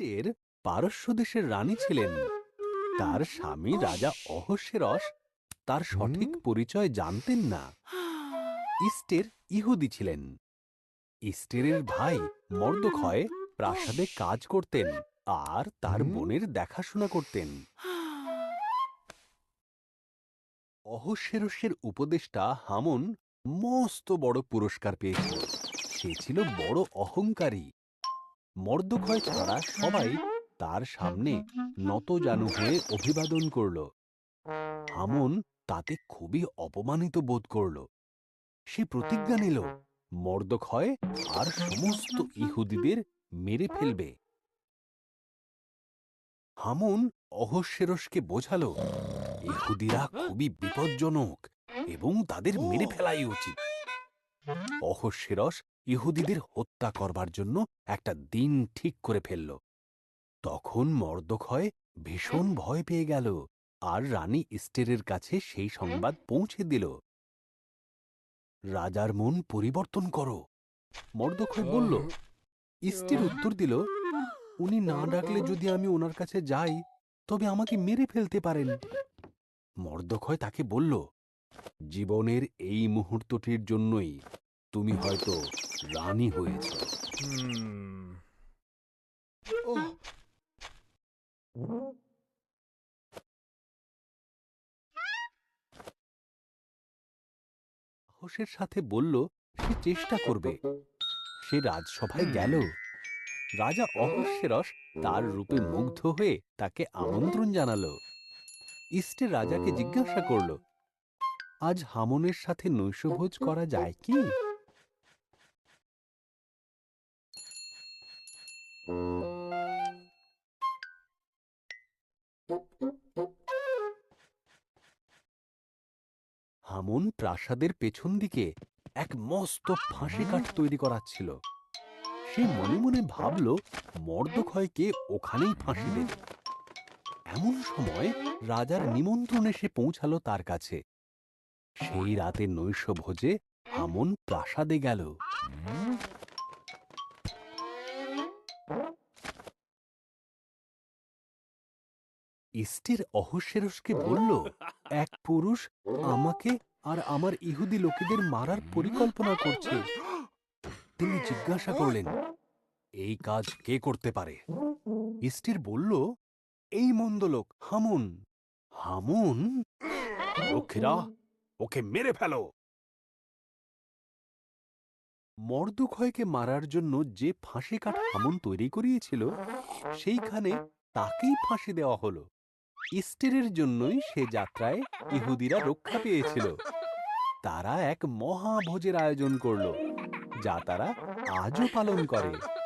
ইস্টের পারস্য দেশের রানী ছিলেন। তার স্বামী রাজা অহস্যেরস তার সঠিক পরিচয় জানতেন না। ইস্টের ইহুদি ছিলেন। ইস্টেরের ভাই মর্দক্ষয় প্রাসাদে কাজ করতেন আর তার বোনের দেখাশোনা করতেন। অহস্যেরসের উপদেষ্টা হামন মস্ত বড় পুরস্কার পেয়েছিল সে ছিল বড় অহংকারী। মর্দক্ষয় ছাড়া সবাই তার সামনে নত নতজানু হয়ে অভিবাদন করল। হামন তাতে খুবই অপমানিত বোধ করল। সে প্রতিজ্ঞা নিল মর্দক্ষয় আর সমস্ত ইহুদিদের মেরে ফেলবে। হামন অহস্যেরসকে বোঝাল, ইহুদিরা খুবই বিপজ্জনক এবং তাদের মেরে ফেলাই উচিত। অহস্যেরস ইহুদিদের হত্যা করবার জন্য একটা দিন ঠিক করে ফেলল। তখন মর্দক্ষয় ভীষণ ভয় পেয়ে গেল আর রানী ইস্টেরের কাছে সেই সংবাদ পৌঁছে দিল। রাজার মন পরিবর্তন করো। মর্দক্ষয় বলল, ইস্টের উত্তর দিল, উনি না ডাকলে যদি আমি ওনার কাছে যাই, তবে আমাকে মেরে ফেলতে পারেন। মর্দক্ষয় তাকে বলল, জীবনের এই মুহূর্তটির জন্যই তুমি হয়তো রানী হয়েছ। সাহসের সাথে বলল, সে চেষ্টা করবে। সে রাজসভায় গেল। রাজা অহস্যেরস তার রূপে মুগ্ধ হয়ে তাকে আমন্ত্রণ জানালো। ইস্টে রাজাকে জিজ্ঞাসা করল, আজ হামনের সাথে নৈশভোজ করা যায় কি? হামন প্রাসাদের পেছন দিকে এক মস্ত ফাঁসি কাঠ তৈরি করাচ্ছিল। সে মনে মনে ভাবল মর্দক্ষয়কে ওখানেই ফাঁসি দেবে। এমন সময় রাজার নিমন্ত্রণ এসে পৌঁছালো তার কাছে। সেই রাতে নৈশ ভোজে হামন প্রাসাদে গেল। ইস্টের অহস্যেরসকে বলল, এক পুরুষ আমাকে আর আমার ইহুদি লোকেদের মারার পরিকল্পনা করছে। তিনি জিজ্ঞাসা করলেন, এই কাজ কে করতে পারে? ইস্টির বলল, এই মন্দ লোক, হামুন। হামুন? লক্ষ্মীরা ওকে মেরে ফেলো! মর্দক্ষয়কে মারার জন্য যে ফাঁসি কাঠ হামুন তৈরি করিয়েছিল, সেইখানে তাকেই ফাঁসি দেওয়া হলো। ইস্টেরের জন্যই সে যাত্রায় ইহুদিরা রক্ষা পেয়েছিল। তারা এক মহাভোজের আয়োজন করল, যা তারা আজও পালন করে।